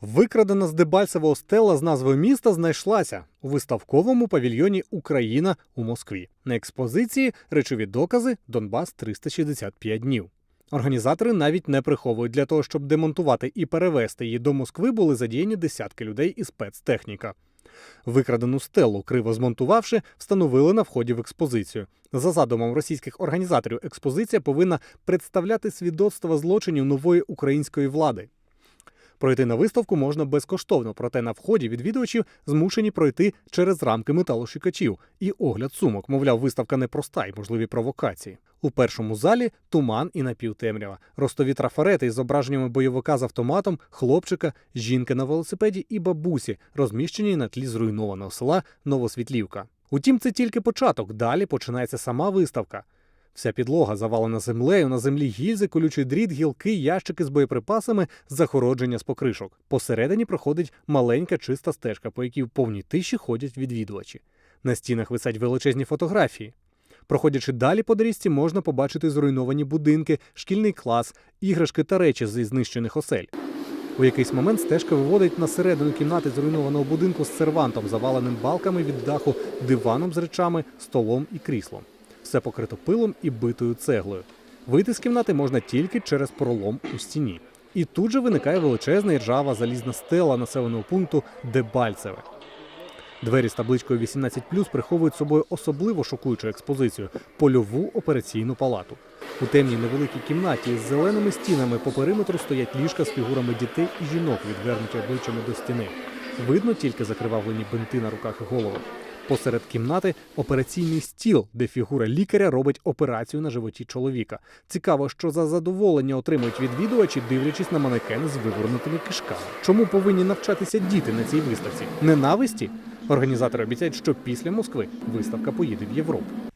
Викрадена з Дебальцевого стела з назвою міста знайшлася у виставковому павільйоні Україна у Москві. На експозиції речові докази Донбас 365 днів. Організатори навіть не приховують для того, щоб демонтувати і перевезти її до Москви, були задіяні десятки людей і спецтехніка. Викрадену стелу, криво змонтувавши, встановили на вході в експозицію. За задумом російських організаторів, експозиція повинна представляти свідоцтва злочинів нової української влади. Пройти на виставку можна безкоштовно, проте на вході відвідувачів змушені пройти через рамки металошукачів і огляд сумок. Мовляв, виставка непроста і можливі провокації. У першому залі туман і напівтемрява, ростові трафарети із зображеннями бойовика з автоматом, хлопчика, жінки на велосипеді і бабусі, розміщені на тлі зруйнованого села Новосвітлівка. Утім, це тільки початок. Далі починається сама виставка. Вся підлога завалена землею, на землі гільзи, колючий дріт, гілки, ящики з боєприпасами, захородження з покришок. Посередині проходить маленька чиста стежка, по якій в повній тиші ходять відвідувачі. На стінах висять величезні фотографії. Проходячи далі по доріжці, можна побачити зруйновані будинки, шкільний клас, іграшки та речі зі знищених осель. У якийсь момент стежка виводить на середину кімнати зруйнованого будинку з сервантом, заваленим балками від даху, диваном з речами, столом і кріслом. Все покрито пилом і битою цеглою. Вийти з кімнати можна тільки через пролом у стіні. І тут же виникає величезна і ржава залізна стела населеного пункту Дебальцеве. Двері з табличкою 18+, приховують собою особливо шокуючу експозицію польову операційну палату. У темній невеликій кімнаті з зеленими стінами по периметру стоять ліжка з фігурами дітей і жінок, відвернуті обличчями до стіни. Видно тільки закривавлені бинти на руках і головах. Посеред кімнати операційний стіл, де фігура лікаря робить операцію на животі чоловіка. Цікаво, що за задоволення отримують відвідувачі, дивлячись на манекен з вивернутими кишками. Чому повинні навчатися діти на цій виставці? Ненависті? Організатори обіцяють, що після Москви виставка поїде в Європу.